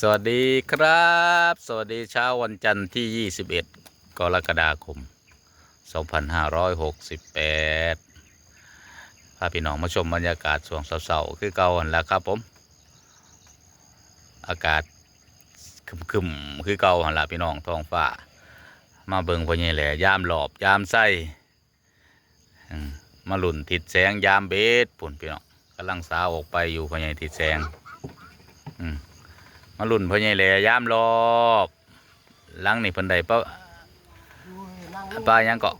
สวัสดีครับ สวัสดีเช้าวันจันทร์ที่ 21 กรกฎาคม 2568 พาพี่น้องมาชมบรรยากาศช่วงเสาร์ๆคือเก่าหันแล้วครับผม อากาศคึมๆคือเก่าหันละพี่น้องท้องฟ้า มาเบิงพอใหญแหล่ยามหลอบยามไส้มาหลุนติดแสงยามเบสปุ่นพี่น้องกำลังสาวออกไปอยู่พอใหญติดแสง อืม มาลุ่นพอใหญแหล่ยามหลอบหลังนี่เพิ่นได้ปลาปลายังเกาะ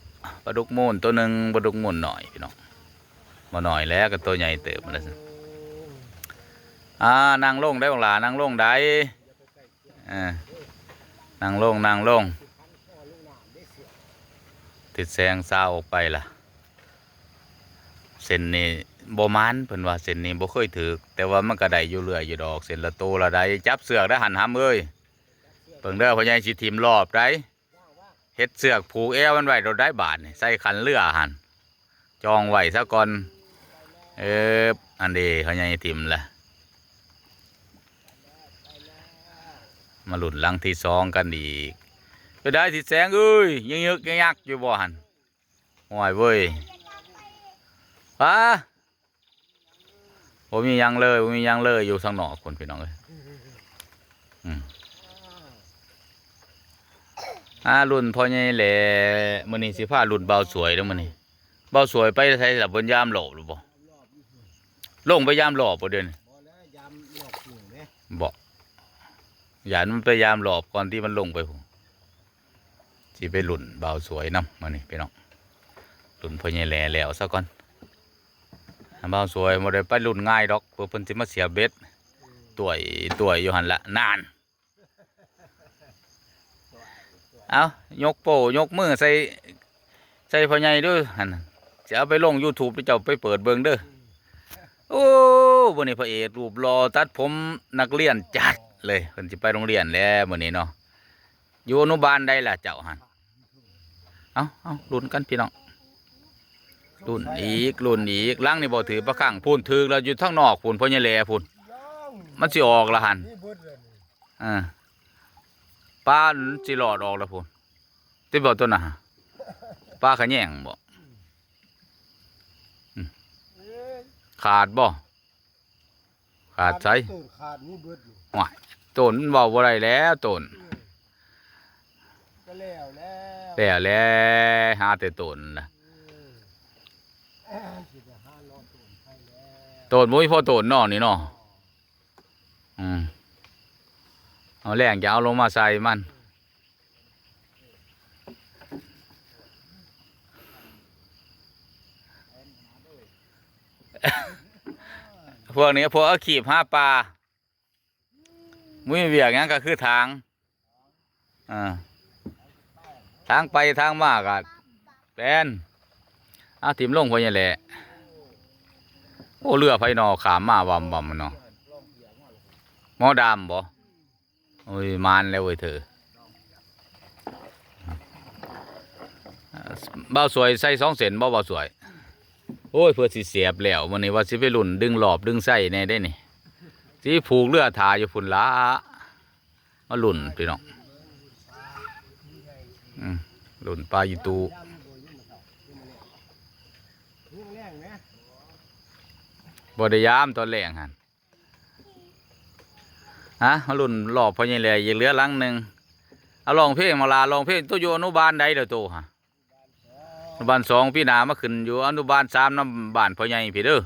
ปลาดุกมูนตัวหนึ่งปลาดุกมูนหน่อยพี่น้องมาหน่อยแล้วก็ตัวใหญ่เติบมันแล้วอ่านางลงได้บ่ล่ะนางลงได้อ่านางลงนางลง ติดแซงซาออกไปล่ะ เส้นนี้ บ่มันเพิ่นว่าเส้นนี้บ่เคยถือแต่ว่ามันก็ได้อยู่เรื่อยอยู่ดอกเส้นละโตละได้จับเสือกได้หันหามเอ้ยเบิ่งเด้อพ่อใหญ่สิทิมรอบได้เฮ็ดเสือกผูกแอวมันไว้เราได้บาทนี่ใส่คันเรือหันจองไว้ซะก่อนเอออันนี้พ่อใหญ่ทิมละมาหลุนลังที่สองกันอีกไปได้ที่แสงเอ้ยยังยึกยังยักอยู่บ่หันห่วยเว้ยฮะ ผมมีหยังเลยผมมีหยังเลยอยู่ทางนอกคนพี่น้องเลยอืมอ่ารุ่นพ่อใหญ่แหล่มื้อนี้สิพารุ่นเบาสวยเด้อมื้อนี้เบาสวยไปไสล่ะบนยามโลบหรือบ่ลงไปยามหลอบบ่เด้อนี่บ่แล้วยามหลอกอยู่เนี่ยบ่อย่านมันไปยามหลอบก่อนที่มันลงไปพุ่นสิไปหลุ่นเบาวสวยน้ำมานี่พี่น้องหลุ่นพ่อใหญ่แหล่แล้วซะก่อนเบาวสวยบ่ได้ไปหลุ่นง่ายดอกเพื่อเพิ่นสิมาเสียเบ็ดต่วยต่วยอยู่หันละนานเอายกโป้ยกมือใส่ใส่พ่อใหญ่เด้วยหันน่ะจะเอาไปลง YouTube เจ้าไปเปิดเบิ่งเด้อโอ้วันนี้พระเอกรูปรอตัดผมนักเรียนจัดเลยเพิ่นสิไปโรงเรียนแล้วมื้อนี้เนาะอยู่อนุบาลได้ล่ะเจ้าหันเอาเอาลุ้นกันพี่น้อง ลุ้นอีกลุ้นอีกล้างนี่บ่ถือประคังพูนถือแล้วอยู่ทางนอกพูนพ่อใหญ่แหล่พูนย่องมันสิออกละหันนี่เบิดเลยนี่อ่าป้าสิหลอดออกแล้วพูนติบ่ตัวน่ะฮะป้าขะแยงบ่เอ้ยขาดบ่ขาดใส่ตูดขาดนี่เบิดอยู่ต้นมันเว้าบ่ได้แล้วต้นก็แล้วแล้วแล้วแล้วหาแต่ต้นน่ะ เอ้ยสิจะหาล้อตูดห้แล้วต้นบ่มีพอต้นเนนี่เนาะอืมเอาแรงจะเอาลงมาใส่มันพวกนี้พวกเอขีบห้าปลามุ้ยเวียกหยังก็คือทางอ่าทางไปทางมากอะแปน เอาถิ่มลงพอยังแหละโอ้เรือไฟนอขามมาวำวำเนาะหมอดำบ่โอ้ยมานแล้วเว้ยเธอเบาสวยใส่สองเส้นบ่เบาสวย โอ้ยเพื่อสิเสียบแล้วมันนี้ว่าสิไปหลุ่นดึงหลอบดึงไส้แน่ได้นี่สิผูกเรือถาอยู่พุ่นละมาหลุ่นพี่น้องอืมหลุ่นปลาอยู่ตู นี่แรงนะ บไดยามตอนแรงหันฮะมาหลุ่นหลอบพอยังเหลยยังเหลือลังหนึ่งเอาลองเพลงมาลาลองเพลงตัวอยู่อนุบาลใดเด้อตัวฮะอนุบาลสองพี่นามาขึ้นอยู่อนุบาลสามน้ำบ้านพ่อใหญ่พี่เด้อ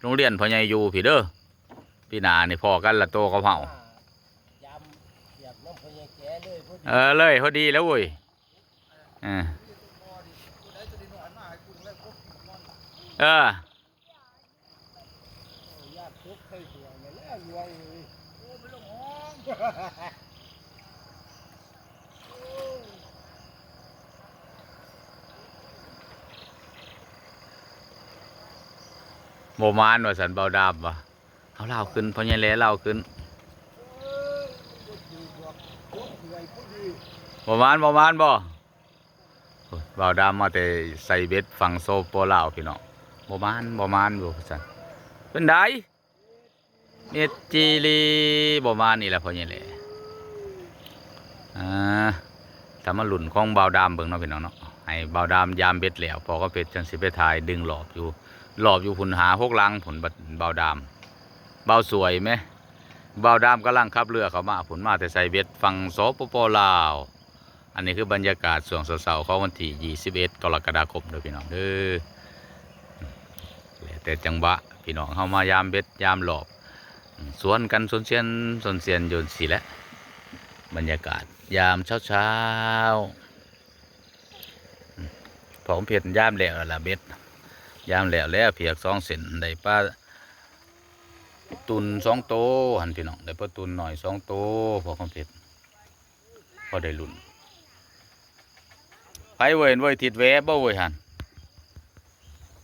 โรงเรียนพ่อใหญ่อยู่พี่เด้อพี่นานี่พอกันละโตกับเฮาเหยียบน้ำพาเออเลยพอดีแล้วเว้ยเออเออ ญาติทุกข์ใส่ตัวเลยแล้วรวงเลยโอ้ไม่ต้องห้อง โมมานว่าสันเบาดาบวะเอาเล่าขึ้นเพราะยังแล้เล่าขึ้นโมมานโมมานบ่โอ้ยเบาดาบมาแต่ใส่เบ็ดฝั่งโซโปลาวพี่น้องโมมานโมมานอยู่สันเป็นได เม็ดจีรีประมานี้แหละพ่อใหญ่แหละอ่าถ้ามาหลุ่นของเบาวดามเบิ่งเนาะพี่น้องเนาะให้เบาวดามยามเบ็ดแล้วพอก็เป็ดจังสิไปถ่ายดึงหลอบอยู่หลอบอยู่ผุนหาพวกลังผุนบัดเบาวดามเบาวสวยไหมเบาวดามกำลังขับเรือเขามาผุนมาแต่ใส่เบ็ดฟังสปปลาว อันนี้คือบรรยากาศส่วงเสาร์ๆของวันที่21กรกฎาคมเด้อพี่น้องเด้อแล้วแต่จังหวะพี่น้องเข้ามายามเบ็ดยามหลอบ สวนกันสวนเสียนสวนเสียนโยนสีแหละ บรรยากาศยามเช้าเช้าๆอืมผมเพียรยามแล้วละเบ็ดยามแล้วแล้วเพียกสองเส้นได้ปลาตุนสองโตหันพี่น้องได้ปลาตุนหน่อยสองโตพอคอมเพชรพอได้ลุ่นไปเว้ยเว้ยทิดแวบ่เว้ยหัน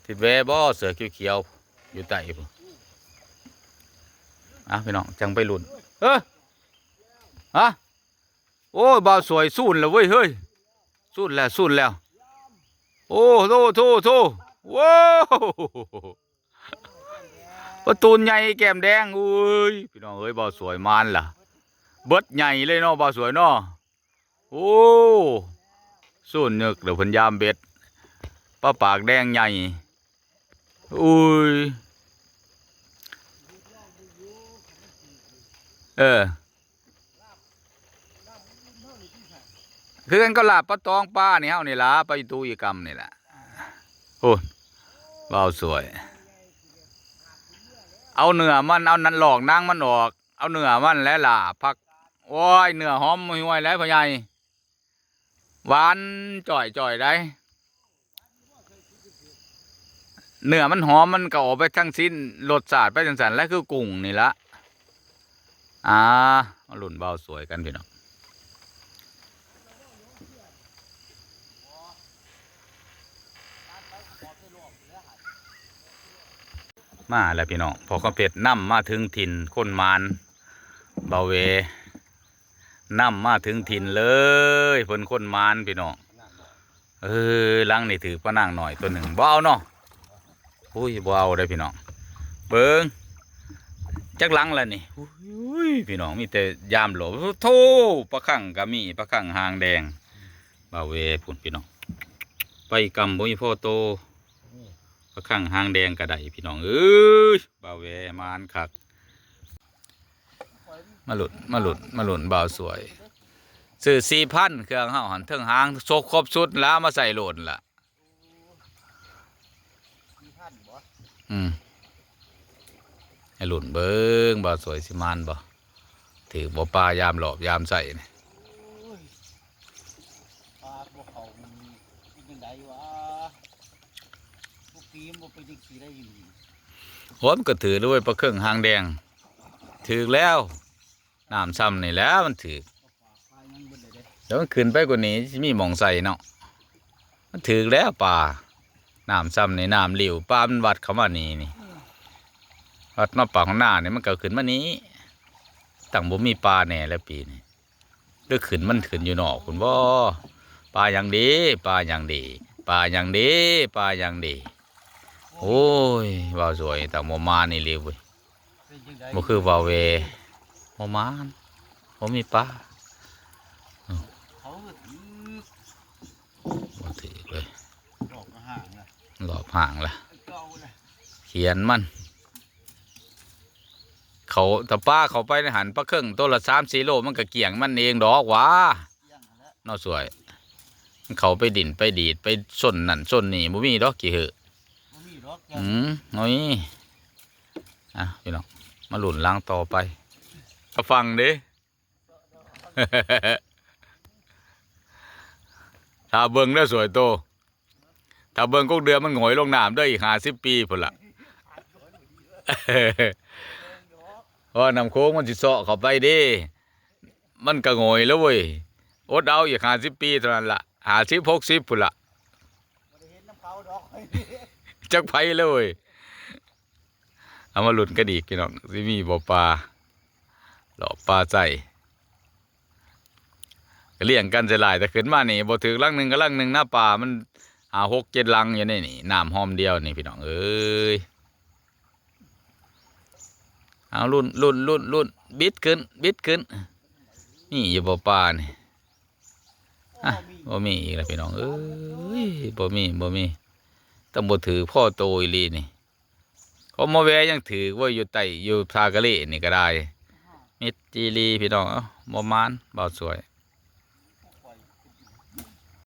ทิดแวบ่เสือเขียวๆอยู่ใต้ อะพี่น้องจังไปลุนเฮ้ยฮะโอ้บ่าวสวยสูนแล้วเว้ยเฮ้ยสูนแล้วสูนแล้ว โอ้โธ่โธ่โธ่ว้าวประตูนใหญ่แก้มแดงอุ้ยพี่น้องเอ้ยบ่าวสวยมานล่ะ เบิดใหญ่เลยเนาะบ่าวสวยเนาะโอ้สูนนึกเดี๋ยวพันยามเบ็ดป้าปากแดงใหญ่อุ้ย เออ คือกันก็ลาบปลาตองป้านี่เฮานี่ล่ะไปตูอีกรรมนี่แหละโอ้ว้าวสวย เอาเนื้อมันเอานั้นหลอกนางมันออก เอาเนื้อมันแล้วล่ะพักโอ้ยเนื้อหอมห่วยแล้วพ่อใหญ่หวานจ่อยจ่อยได้เนื้อมันหอมมันก็ออกไปทั้งสิ้นรสชาติไปจังสันแล้วคือกุ้งนี่ละ อ่ามาหลุนเบาสวยกันพี่น้องมาแล้วพี่น้องพอข้าเป็ดนํมาถึงถิ่นคนมานเบาเวนํมาถึงถิ่นเลยเพิ่นคนมานพี่น้องเออลังนี่ถือป้านางหน่อยตัวหนึ่งเอาเนาะอุ้ยบ่เอาได้พี่น้องเบิ้ง จักลังแล้วนี่พี่น้องมีแต่ยามหลบโธ่ปลาขังก็มีปลาขังหางแดงบาเวพุ่นพี่น้อง ไปกำบ่มีพ่อโตปลาขังหางแดงก็ไดพี่น้องเอ้ยบาเวมานคัก มาหลุดมาหลุดมาหลุดบ่าวสวยซื้อสี่พันเครื่องเฮาหันเทิงหางโซกครบสุดแล้วมาใส่โหลดล่ะอืม ให้หลุนเบิ้งบ่สวยสิมานบ่ถือบ่ปลายามหลอบยามใส่นี่โอ้ยปลาบ่เขามันเป็นจังไดวะพวกปีมบ่เป็นจังซี่ได้อยู่โหมนก็ถือด้วยปลาเครื่องหางแดง ถือแล้วน้ำซ้ำนี่แหล้วมันถือปลาปลายังบ่ได้เด้แล้วมันขึ้นไปกว่านี้สิมีหมองใส่เนาะมันถือแล้วปลาน้ำซ้ำนี่น้ำหลิวปลามันวัดเข้ามานี่นี่ วัดมาปากของหน้านี่มันก็ขึ้นมานี้ตั้งบ่มีปลาแน่แล้วปีนี้เลือกขึ้นมันขึ้นอยู่นอกคุณบ่ปลาอย่างดีปลาอย่างดีปลาอย่างดีปลาอย่างดี โอ้ยว่าวสวยแต่โมมานี่เร็วเว้ยเป็นจังไดบ่คือว่าวเวโมมานบ่มีปลาเขาก็ถือบ่ถือเลยดอกห่างน่ะหลอบห่างละเก่าน่ะเขียนมัน เขาถ้าป้าเขาไปในหันปลาเครื่องตัวละสามสี่โลมันก็เกี่ยงมันเองดอกหวะเที่ยงแล้วเน่าสวย เขาไปดินไปดีดไปส้นนั่นส้นนี่บ่มีดอกกี่เหอะบ่มีดอกแกอืมน้อยอะพี่น้องมาหลุนล้างต่อไปเอาฟังดิถ้าเบิ่งได้อสวยโตถ้าเบิ่งก็เดือนมันหงอยลงน้ำได้อีกห้าสิบปีพุ่นละ เพราน้ำโค้งมันสิเซาะเข้าไปดิมันก็หงอยแล้วเว้ยอดเอาอีกห้าสิบปีเท่านั้นละห้าสิบหกสิบพุ่นละได้เห็นน้ำเขาดอกจักไผเลย เอามาหลุดกันอีกพี่น้องสิมีบ่อปลาหลอกปลาใจก็เลี้ยงกันจะหลายแต่ขึ้นมานี่บ่ถือลังหนึ่งก็ลังหนึ่งหน้าป่ามันหาหกเจ็ดลังอยู่ในนี่น้ำหอมเดียวนี่พี่น้องเอ้ย เอารุ่นรุ่นรุ่นรุ่นบิดขึ้นบิดขึ้น นี่อยู่บ่ป่านี่อะบ่มีอีกแล้วพี่น้องเอ้ยบ่มีบ่มีต้องบ่ถือพ่อโตอีลีนี่เขามาแวยังถือว่าอยู่ไตอยู่ทากะเลนี่ก็ได้มิดจีรีพี่น้องเอ้าบ่มานเบาสวย